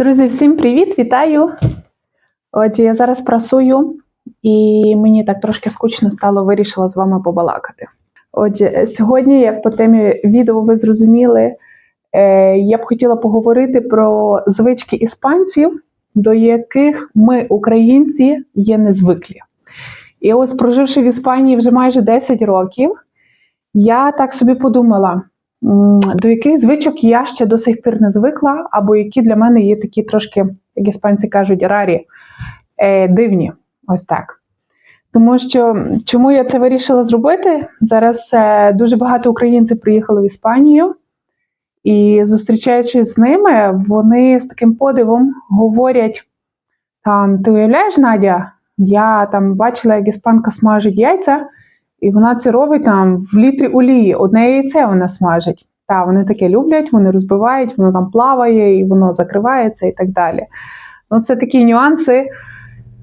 Друзі, всім привіт! Вітаю! Отже, я зараз прасую, і мені так трошки скучно стало, вирішила з вами побалакати. Отже, сьогодні, як по темі відео ви зрозуміли, е, я б хотіла поговорити про звички іспанців, до яких ми, українці, є незвиклі. І ось, проживши в Іспанії вже майже 10 років, я так собі подумала, до яких звичок я ще до сих пір не звикла, або які для мене є такі трошки, як іспанці кажуть, рарі, е, дивні. Ось так. Тому що чому я це вирішила зробити? Зараз е, дуже багато українців приїхали в Іспанію, і зустрічаючись з ними, вони з таким подивом говорять: там, ти уявляєш, Надя, я там бачила, як іспанка смажить яйця, і вона це робить там в літрі олії. Одне яйце вона смажить. Та, вони таке люблять, вони розбивають, воно там плаває, і воно закривається і так далі. Ну, це такі нюанси,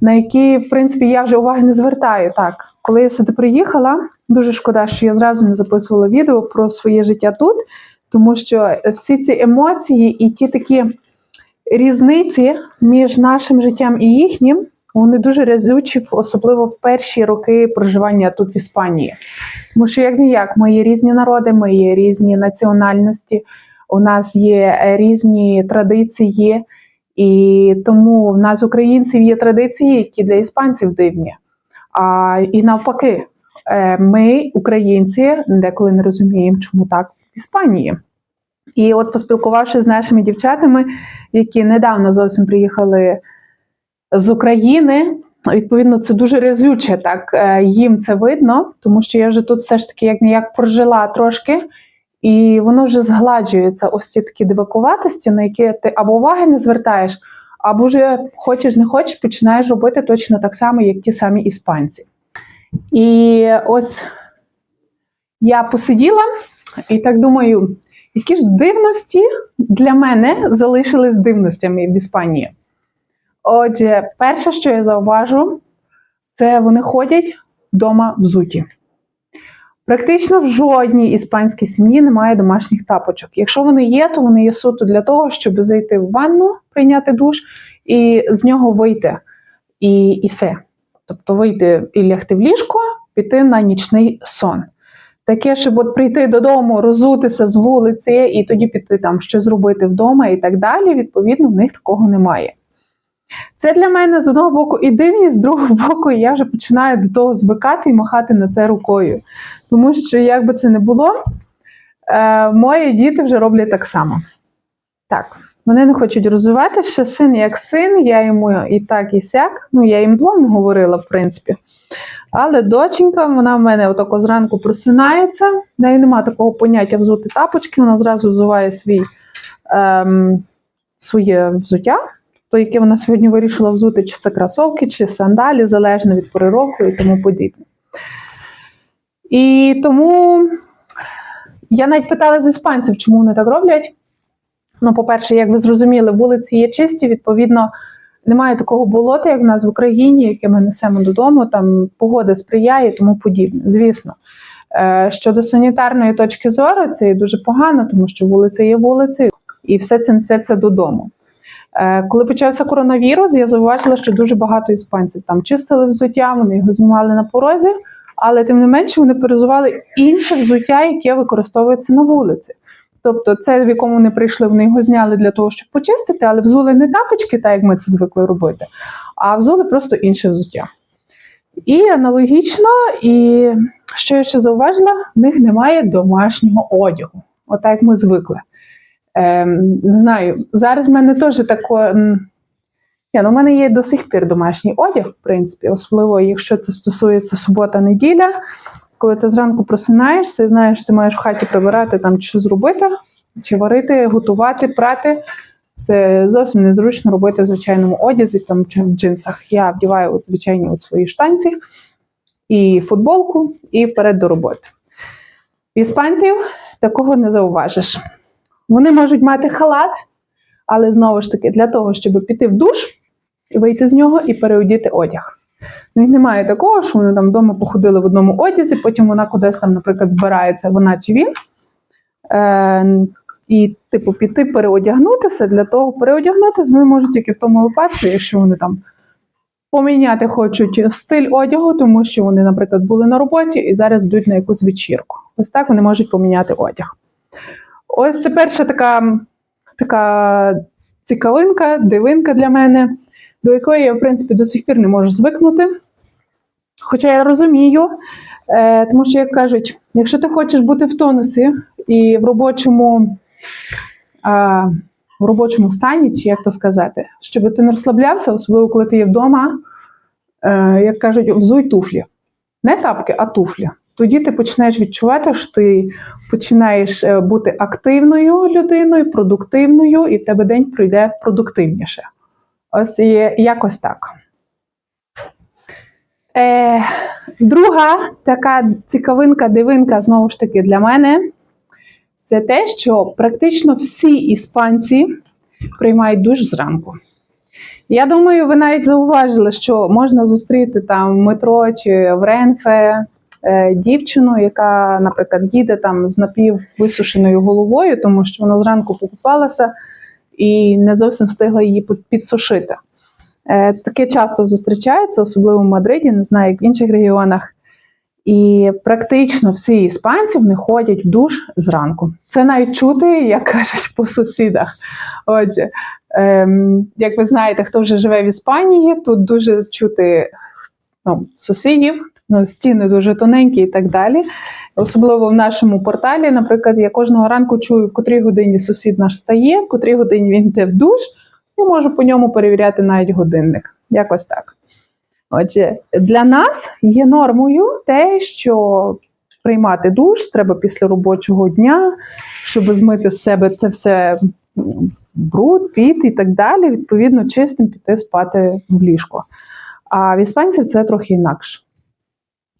на які, в принципі, я вже уваги не звертаю. Так, коли я сюди приїхала, дуже шкода, що я зразу не записувала відео про своє життя тут, тому що всі ці емоції і ті такі різниці між нашим життям і їхнім, вони дуже разючі, особливо в перші роки проживання тут в Іспанії. Тому що, як ніяк, ми є різні народи, ми є різні національності, у нас є е, різні традиції, і тому в нас, українців, є традиції, які для іспанців дивні. А, і навпаки, е, ми, українці, деколи не розуміємо, чому так в Іспанії. І от поспілкувавшись з нашими дівчатами, які недавно зовсім приїхали з України. Відповідно, це дуже резюче, так е, їм це видно, тому що я вже тут все ж таки як ніяк прожила трошки, і воно вже згладжується ось ці такі дивакуватості, на які ти або уваги не звертаєш, або вже хочеш не хочеш, починаєш робити точно так само, як ті самі іспанці. І ось я посиділа і так думаю, які ж дивності для мене залишились дивностями в Іспанії. Отже, перше, що я зауважу, це вони ходять вдома взуті. Практично в жодній іспанській сім'ї немає домашніх тапочок. Якщо вони є, то вони є суто для того, щоб зайти в ванну, прийняти душ і з нього вийти. І, і все. Тобто вийти і лягти в ліжко, піти на нічний сон. Таке, щоб от прийти додому, розутися з вулиці і тоді піти там що зробити вдома і так далі. Відповідно, в них такого немає. Це для мене з одного боку і дивність, з другого боку, я вже починаю до того звикати і махати на це рукою. Тому що, як би це не було, е, мої діти вже роблять так само. Так, вони не хочуть розвиватися, син як син, я йому і так, і сяк. Ну, я їм двом говорила, в принципі. Але доченька, вона в мене отако зранку просинається, в неї немає такого поняття взути тапочки, вона зразу взуває свій, ем, своє взуття то яке вона сьогодні вирішила взути, чи це кросовки, чи сандалі, залежно від пори року і тому подібне. І тому я навіть питала з іспанців, чому вони так роблять. Ну, по-перше, як ви зрозуміли, вулиці є чисті, відповідно, немає такого болота, як в нас в Україні, яке ми несемо додому, там погода сприяє і тому подібне. Звісно. Е, Щодо санітарної точки зору, це є дуже погано, тому що вулиця є вулицею, і все це несеться додому. Е, Коли почався коронавірус, я зауважила, що дуже багато іспанців там чистили взуття, вони його знімали на порозі, але тим не менше вони перезували інше взуття, яке використовується на вулиці. Тобто, це в якому вони прийшли, вони його зняли для того, щоб почистити, але взули не тапочки, так як ми це звикли робити, а взули просто інше взуття. І аналогічно, і що я ще зауважила, в них немає домашнього одягу, отак як ми звикли. Ем, не знаю, зараз в мене теж тако. Ні, ну, в мене є до сих пір домашній одяг, в принципі, особливо, якщо це стосується субота-неділя, коли ти зранку просинаєшся і знаєш, ти маєш в хаті прибирати там чи зробити, чи варити, готувати, прати. Це зовсім незручно робити в звичайному одязі там, чи в джинсах. Я вдіваю от, звичайні от свої штанці і футболку, і вперед до роботи. В іспанців такого не зауважиш. Вони можуть мати халат, але знову ж таки, для того, щоб піти в душ вийти з нього і переодіти одяг. В них немає такого, що вони там вдома походили в одному одязі, потім вона кудись там, наприклад, збирається, вона чи він. Е, і, типу, піти переодягнутися. Для того переодягнутися вони можуть тільки в тому випадку, якщо вони там поміняти хочуть стиль одягу, тому що вони, наприклад, були на роботі і зараз йдуть на якусь вечірку. Ось так вони можуть поміняти одяг. Ось це перша така, така цікавинка, дивинка для мене, до якої я, в принципі, до сих пір не можу звикнути. Хоча я розумію, е, тому що, як кажуть, якщо ти хочеш бути в тонусі і в робочому, е, в робочому стані, чи як то сказати, щоб ти не розслаблявся, особливо коли ти є вдома, е, як кажуть, взуй туфлі. Не тапки, а туфлі. Тоді ти почнеш відчувати, що ти починаєш е, бути активною людиною, продуктивною, і в тебе день пройде продуктивніше. Ось і якось так. Е, друга така цікавинка, дивинка, знову ж таки, для мене це те, що практично всі іспанці приймають душ зранку. Я думаю, ви навіть зауважили, що можна зустріти там в метро чи в Ренфе дівчину, яка, наприклад, їде там з напіввисушеною головою, тому що вона зранку покупалася і не зовсім встигла її підсушити. Е, Таке часто зустрічається, особливо в Мадриді, не знаю, як в інших регіонах. І практично всі іспанці вони ходять в душ зранку. Це навіть чути, як кажуть, по сусідах. Отже, ем, як ви знаєте, хто вже живе в Іспанії, тут дуже чути ну, сусідів, ну, стіни дуже тоненькі і так далі. Особливо в нашому порталі, наприклад, я кожного ранку чую, в котрій годині сусід наш стає, в котрій годині він йде в душ, і можу по ньому перевіряти навіть годинник. Якось так. Отже, для нас є нормою те, що приймати душ треба після робочого дня, щоб змити з себе це все бруд, піт і так далі. Відповідно, чистим піти спати в ліжко. А в іспанців це трохи інакше.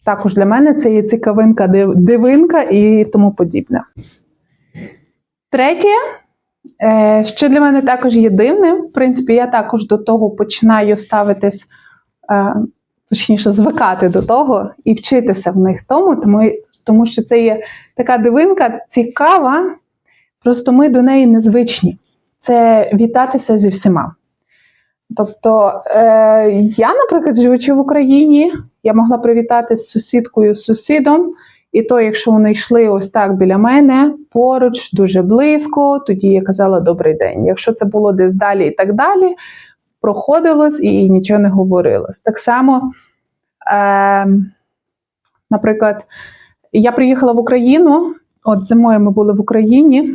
Також для мене це є цікавинка, дивинка і тому подібне. Третє, е, що для мене також є дивним, в принципі, я також до того починаю ставитись, е, точніше, звикати до того і вчитися в них тому, тому, тому що це є така дивинка цікава, просто ми до неї незвичні. Це вітатися зі всіма. Тобто, е, я, наприклад, живучи в Україні, я могла привітатися з сусідкою, з сусідом, і то, якщо вони йшли ось так біля мене, поруч, дуже близько, тоді я казала добрий день. Якщо це було десь далі і так далі, проходилось і нічого не говорилось. Так само, е, наприклад, я приїхала в Україну, от зимою ми були в Україні.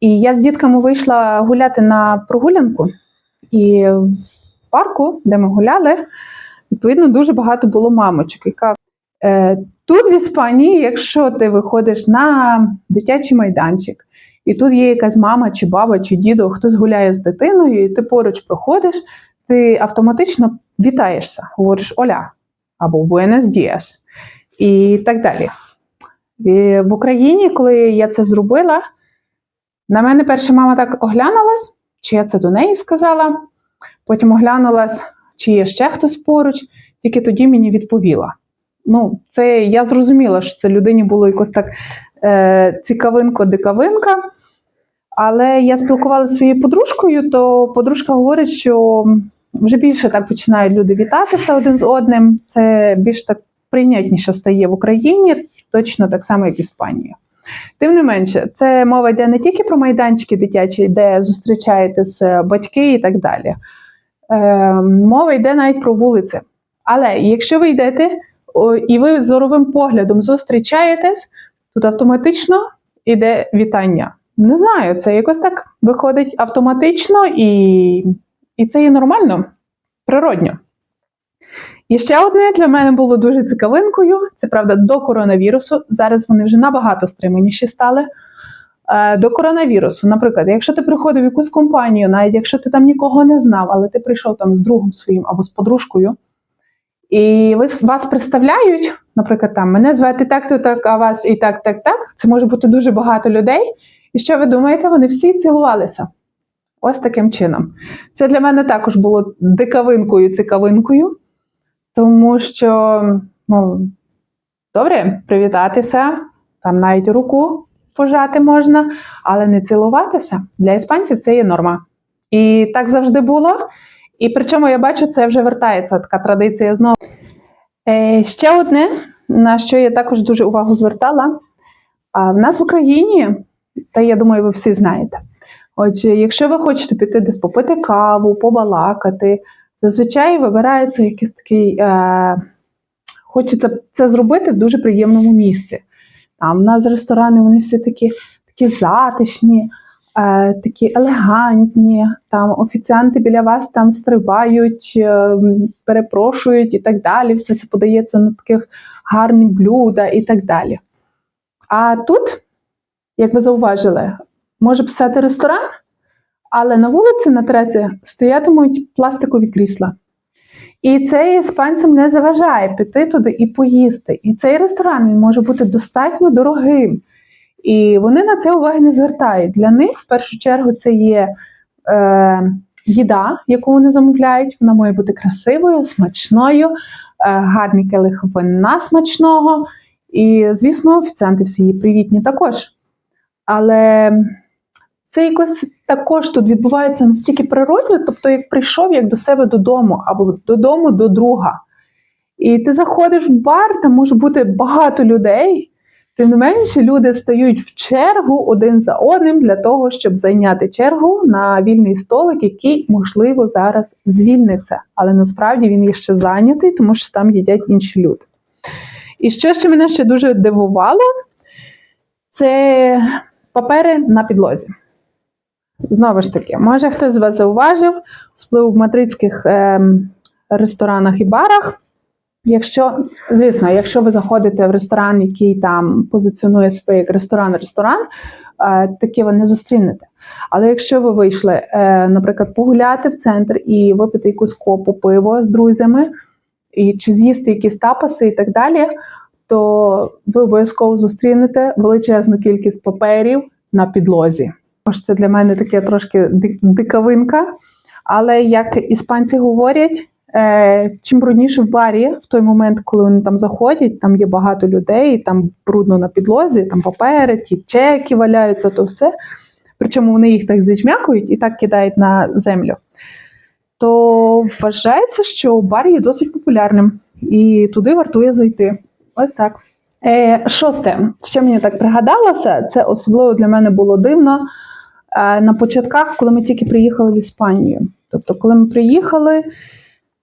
І я з дітками вийшла гуляти на прогулянку, і в парку, де ми гуляли, відповідно, дуже багато було мамочок. Яка е, тут в Іспанії, якщо ти виходиш на дитячий майданчик, і тут є якась мама, чи баба, чи дідо, хтось гуляє з дитиною, і ти поруч проходиш, ти автоматично вітаєшся, говориш Оля або Buenos días і так далі. І в Україні, коли я це зробила, на мене перша мама так оглянулась, чи я це до неї сказала. Потім оглянулась, чи є ще хтось поруч, тільки тоді мені відповіла. Ну, це я зрозуміла, що це людині було якось так е, цікавинко-дикавинка. Але я спілкувалася своєю подружкою, то подружка говорить, що вже більше так починають люди вітатися один з одним. Це більш так прийнятніше стає в Україні, точно так само, як в Іспанії. Тим не менше, це мова йде не тільки про майданчики дитячі, де зустрічаєтесь е, батьки і так далі. Е, мова йде навіть про вулиці. Але якщо ви йдете і ви зоровим поглядом зустрічаєтесь, тут автоматично йде вітання. Не знаю, це якось так виходить автоматично і, і це є нормально, природньо. І ще одне для мене було дуже цікавинкою. Це правда до коронавірусу. Зараз вони вже набагато стриманіші стали. Е, До коронавірусу, наприклад, якщо ти приходив в якусь компанію, навіть якщо ти там нікого не знав, але ти прийшов там з другом своїм або з подружкою, і ви, вас представляють, наприклад, там мене звати так-то так, а вас і так, так, так. Це може бути дуже багато людей. І що ви думаєте? Вони всі цілувалися. Ось таким чином. Це для мене також було дикавинкою, цікавинкою. Тому що, ну, добре, привітатися, там навіть руку пожати можна, але не цілуватися. Для іспанців це є норма. І так завжди було. І причому я бачу, це вже вертається така традиція знову. Е, ще одне, на що я також дуже увагу звертала. А в нас в Україні, та я думаю, ви всі знаєте. Отже, якщо ви хочете піти десь попити каву, побалакати, зазвичай вибирається якийсь такий. Е, хочеться це зробити в дуже приємному місці. Там в нас ресторани, вони всі такі, такі затишні, е, такі елегантні. Там офіціанти біля вас там стрибають, е, перепрошують і так далі. Все це подається на таких гарних блюда і так далі. А тут, як ви зауважили, може писати ресторан, але на вулиці на трасі стоятимуть пластикові крісла. І це іспанцям не заважає піти туди і поїсти. І цей ресторан він може бути достатньо дорогим. І вони на це уваги не звертають. Для них в першу чергу це є е, їда, яку вони замовляють. Вона має бути красивою, смачною, е, гарний келих вина смачного. І, звісно, офіціанти всі є привітні також. Але це якось також тут відбувається настільки природньо, тобто, як прийшов як до себе додому, або додому до друга. І ти заходиш в бар, там може бути багато людей, тим не менше, люди стають в чергу один за одним для того, щоб зайняти чергу на вільний столик, який, можливо, зараз звільниться. Але насправді він є ще зайнятий, тому що там їдять інші люди. І що ще мене ще дуже дивувало, це папери на підлозі. Знову ж таки, може хтось з вас зауважив, особливо в мадридських е, ресторанах і барах. Якщо, звісно, якщо ви заходите в ресторан, який там позиціонує себе як ресторан-ресторан, е, таке ви не зустрінете. Але якщо ви вийшли, е, наприклад, погуляти в центр і випити якусь копу пиво з друзями, і чи з'їсти якісь тапаси і так далі, то ви обов'язково зустрінете величезну кількість паперів на підлозі. Тож це для мене таке трошки ди- дикавинка. Але як іспанці говорять, е, чим брудніше в барі, в той момент, коли вони там заходять, там є багато людей, там брудно на підлозі, там папери, ті чеки валяються, то все. Причому вони їх так зіжмякують і так кидають на землю. То вважається, що бар є досить популярним, і туди вартує зайти. Ось так. Е, шосте, що мені так пригадалося, це особливо для мене було дивно на початках, коли ми тільки приїхали в Іспанію. Тобто, коли ми приїхали,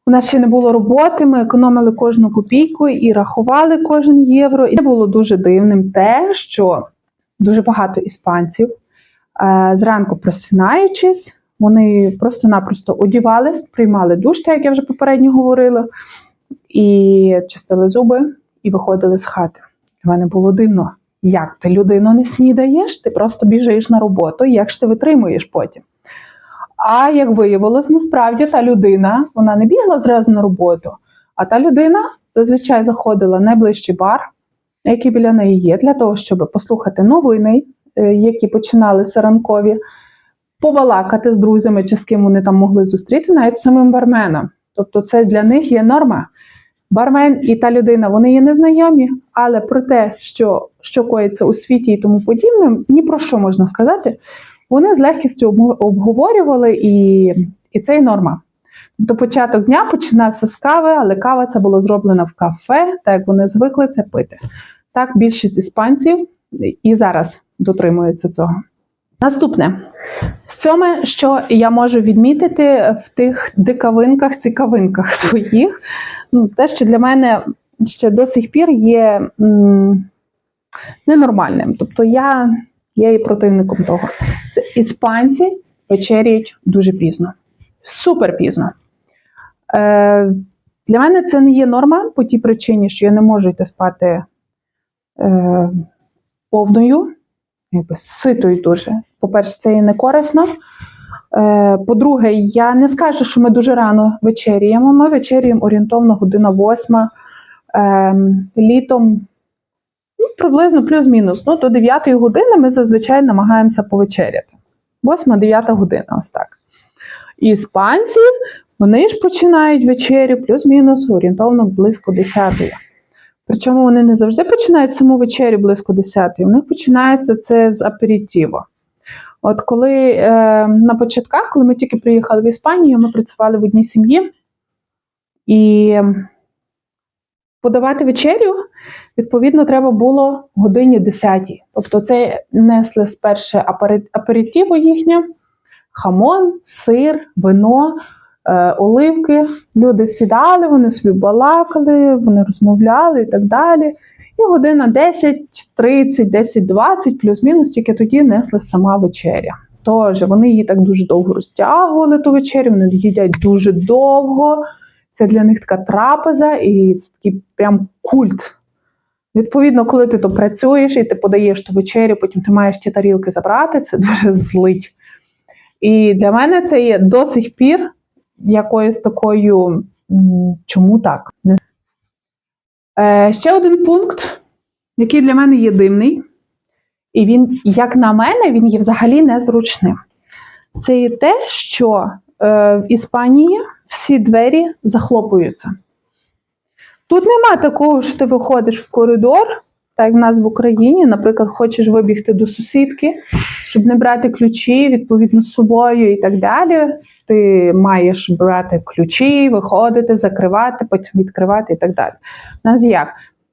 у нас ще не було роботи, ми економили кожну копійку і рахували кожен євро. І це було дуже дивним те, що дуже багато іспанців, е, зранку просинаючись, вони просто-напросто одівались, приймали душ, так як я вже попередньо говорила, і чистили зуби і виходили з хати. Для мене було дивно. Як ти людину не снідаєш, ти просто біжиш на роботу, як ж ти витримуєш потім? А як виявилось, насправді та людина вона не бігла зразу на роботу, а та людина зазвичай заходила найближчий бар, який біля неї є, для того, щоб послухати новини, е, які починалися ранкові, побалакати з друзями чи з ким вони там могли зустріти, навіть самим барменом. Тобто, це для них є норма. Бармен і та людина вони є незнайомі, але про те, що, що коїться у світі і тому подібне, ні про що можна сказати. Вони з легкістю обговорювали, і, і це й норма. Тобто початок дня починався з кави, але кава це було зроблена в кафе, так як вони звикли це пити. Так більшість іспанців і зараз дотримуються цього. Наступне. Сьоме, що я можу відмітити в тих дикавинках, цікавинках своїх, ну, те, що для мене ще до сих пір є м, ненормальним. Тобто я є і противником того. Це іспанці вечеряють дуже пізно. Супер пізно. Е, для мене це не є норма по тій причині, що я не можу йти спати е, повною, якби ситою дуже. По-перше, це є не корисно. Е, По-друге, я не скажу, що ми дуже рано вечеряємо. Ми вечеряємо орієнтовно година восьма. Е, літом ну, приблизно плюс-мінус. Ну, до 9 години ми зазвичай намагаємося повечеряти. 8-9 година, ось так. І іспанці, вони ж починають вечерю плюс-мінус орієнтовно близько 10. Причому вони не завжди починають саму вечерю близько 10 У них починається це з аперітіво. От коли е, на початках, коли ми тільки приїхали в Іспанію, ми працювали в одній сім'ї, і подавати вечерю, відповідно, треба було годині 10. Тобто це несли сперше апери- аперитіво їхнє, хамон, сир, вино, оливки. Люди сідали, вони собі балакали, вони розмовляли і так далі. І година 10, 30, 10, 20, плюс-мінус, тільки тоді несли сама вечеря. Тож вони її так дуже довго розтягували ту вечерю, вони їдять дуже довго. Це для них така трапеза і це такий прям культ. Відповідно, коли ти то працюєш і ти подаєш ту вечерю, потім ти маєш ті тарілки забрати, це дуже злить. І для мене це є до сих пір якоюсь такою. Чому так? Е, ще один пункт, який для мене є дивний, і він, як на мене, він є взагалі незручним. Це є те, що е, в Іспанії всі двері захлопуються. Тут нема такого, що ти виходиш в коридор, так як в нас в Україні, наприклад, хочеш вибігти до сусідки, щоб не брати ключі, відповідно, з собою і так далі. Ти маєш брати ключі, виходити, закривати, потім відкривати і так далі. У нас як?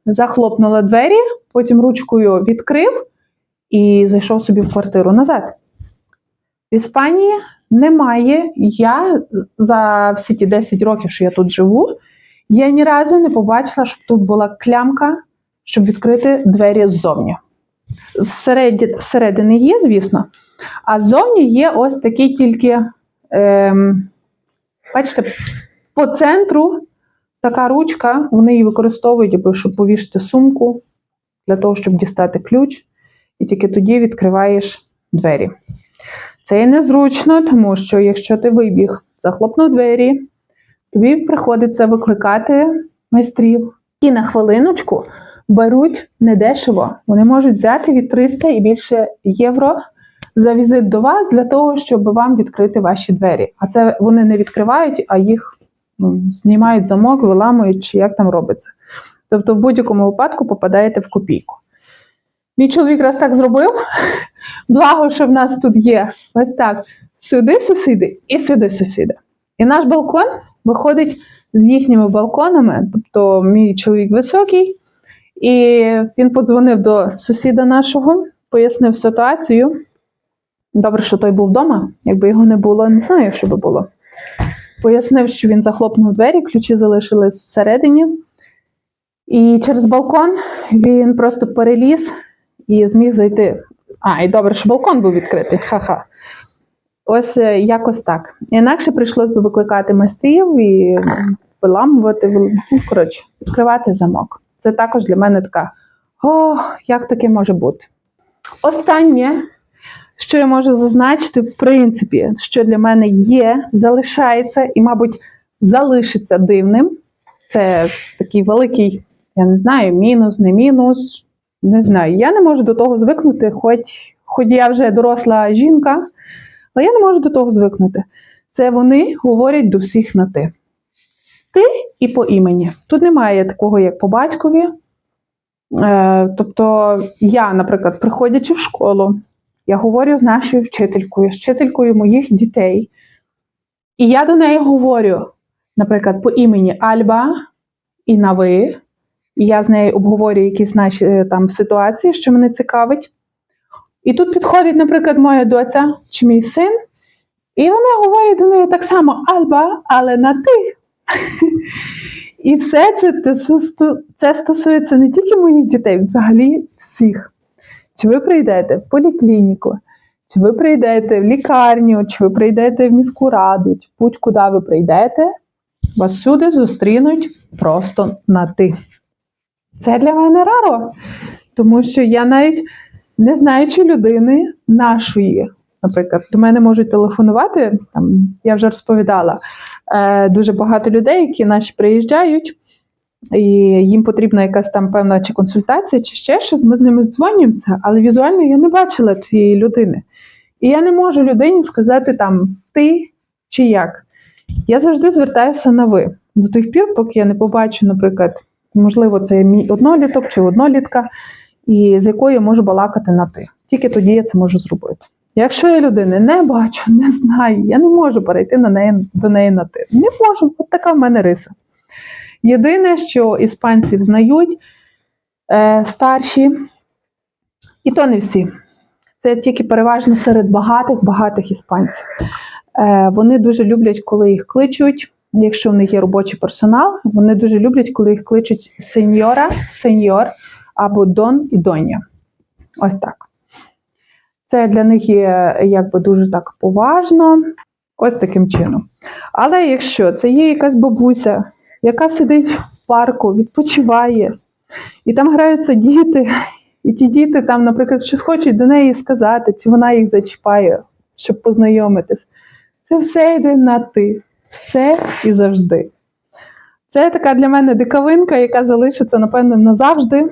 Захлопнула двері, потім ручкою відкрив і зайшов собі в квартиру назад. В Іспанії немає. Я за всі ті 10 років, що я тут живу, я ні разу не побачила, щоб тут була клямка, щоб відкрити двері ззовні. Зсередини є, звісно, а ззовні є ось такі тільки, ем, бачите, по центру така ручка, вони її використовують, щоб повішати сумку для того, щоб дістати ключ, і тільки тоді відкриваєш двері. Це і незручно, тому що якщо ти вибіг, захлопнув двері, тобі приходиться викликати майстрів. І на хвилиночку беруть недешево. Вони можуть взяти від 300 і більше євро за візит до вас для того, щоб вам відкрити ваші двері. А це вони не відкривають, а їх ну, знімають замок, виламують, чи як там робиться. Тобто, в будь-якому випадку попадаєте в копійку. Мій чоловік раз так зробив. Благо, що в нас тут є ось так: сюди сусіди і сюди сусіди. І наш балкон виходить з їхніми балконами. Тобто, мій чоловік високий, і він подзвонив до сусіда нашого, пояснив ситуацію. Добре, що той був вдома. Якби його не було, не знаю, що би було. Пояснив, що він захлопнув двері, ключі залишились всередині. І через балкон він просто переліз і зміг зайти. А, і добре, що балкон був відкритий. Ха-ха. Ось е, якось так. Інакше прийшлось би викликати майстрів і виламувати, ну, коротше, відкривати замок. Це також для мене така: о, як таке може бути? Останнє, що я можу зазначити, в принципі, що для мене є, залишається і, мабуть, залишиться дивним. Це такий великий, я не знаю, мінус, не мінус. Не знаю. Я не можу до того звикнути, хоч, хоч я вже доросла жінка, але я не можу до того звикнути. Це вони говорять до всіх на ти. Ти і по імені. Тут немає такого, як по батькові. Е, тобто, я, наприклад, приходячи в школу, я говорю з нашою вчителькою, з вчителькою моїх дітей. І я до неї говорю, наприклад, по імені Альба і на ви. І я з нею обговорюю якісь наші е, там ситуації, що мене цікавить. І тут підходить, наприклад, моя доця чи мій син, і вони говорять до неї так само Альба, але на ти. І все це, це, стосується не тільки моїх дітей, взагалі всіх. Чи ви прийдете в поліклініку, чи ви прийдете в лікарню, чи ви прийдете в міську раду, чи будь-куди ви прийдете, вас всюди зустрінуть просто на ти. Це для мене раро, тому що я навіть не знаючи людини нашої, наприклад, до мене можуть телефонувати, там, я вже розповідала, дуже багато людей, які наші приїжджають, і їм потрібна якась там певна чи консультація, чи ще щось, ми з ними дзвонюємося, але візуально я не бачила тієї людини. І я не можу людині сказати там ти чи як. Я завжди звертаюся на ви. До тих пір, поки я не побачу, наприклад, можливо, це мій одноліток чи однолітка, і з якою я можу балакати на ти. Тільки тоді я це можу зробити. Якщо я людини не бачу, не знаю, я не можу перейти на неї, до неї на ти. Не можу, от така в мене риса. Єдине, що іспанців знають е, старші, і то не всі. Це тільки переважно серед багатих багатих іспанців. Е, вони дуже люблять, коли їх кличуть. Якщо в них є робочий персонал, вони дуже люблять, коли їх кличуть сеньора, сеньор або дон і доня. Ось так. Це для них є якби дуже так поважно, ось таким чином. Але якщо це є якась бабуся, яка сидить в парку, відпочиває, і там граються діти, і ті діти там, наприклад, щось хочуть до неї сказати, чи вона їх зачіпає, щоб познайомитись. Це все йде на ти. Все і завжди. Це така для мене диковинка, яка залишиться, напевно, назавжди.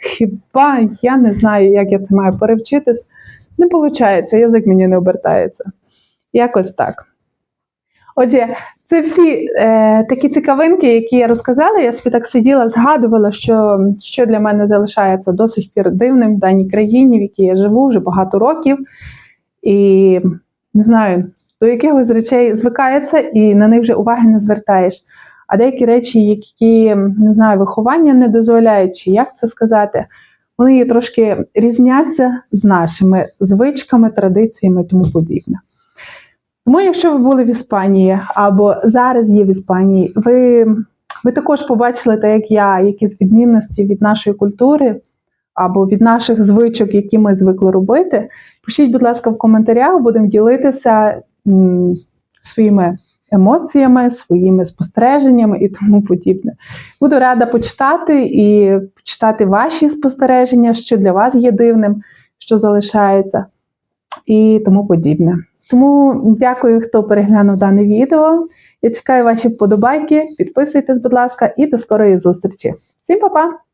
Хіба я не знаю, як я це маю перевчитись. Не виходить, язик мені не обертається. Якось так. Отже, це всі е, такі цікавинки, які я розказала. Я собі так сиділа, згадувала, що, що для мене залишається до сих пір дивним в даній країні, в якій я живу вже багато років. І не знаю, до якихось речей звикається і на них вже уваги не звертаєш. А деякі речі, які не знаю, виховання не дозволяють, чи як це сказати, вони трошки різняться з нашими звичками, традиціями і тому подібне. Тому, якщо ви були в Іспанії або зараз є в Іспанії, ви, ви також побачили, так як я, якісь відмінності від нашої культури або від наших звичок, які ми звикли робити, пишіть, будь ласка, в коментарях, будемо ділитися своїми емоціями, своїми спостереженнями і тому подібне. Буду рада почитати і почитати ваші спостереження, що для вас є дивним, що залишається, і тому подібне. Тому дякую, хто переглянув дане відео. Я чекаю ваші вподобайки. Підписуйтесь, будь ласка, і до скорої зустрічі. Всім па-па!